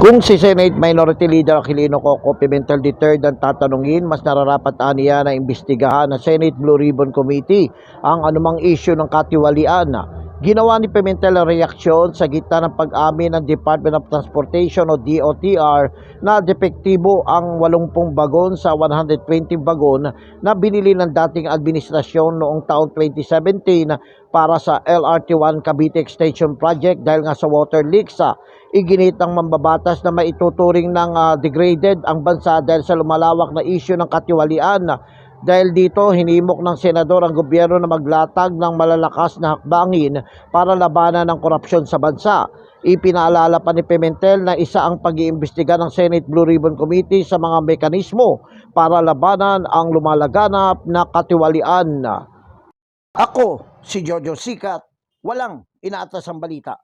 Kung si Senate Minority Leader Aquilino Coco Pimentel III ang tatanungin, mas nararapat aniya na imbestigahan ng Senate Blue Ribbon Committee ang anumang issue ng katiwalian. Ginawa ni Pimentel ang reaksyon sa gitna ng pag-amin ng Department of Transportation o DOTR na depektibo ang 80 bagon sa 120 bagon na binili ng dating administrasyon noong taong 2017 para sa LRT1 Cavite Extension Project dahil nga sa water leaks. ah, iginit ng mambabatas na maituturing ng ah, degraded ang bansa dahil sa lumalawak na issue ng katiwalian. Dahil dito, hinimok ng senador ang gobyerno na maglatag ng malalakas na hakbangin para labanan ng korupsyon sa bansa. Ipinaalala pa ni Pimentel na isa ang pag-iimbestiga ng Senate Blue Ribbon Committee sa mga mekanismo para labanan ang lumalaganap na katiwalian. Ako, si Jojo Sikat, walang inaatas ang balita.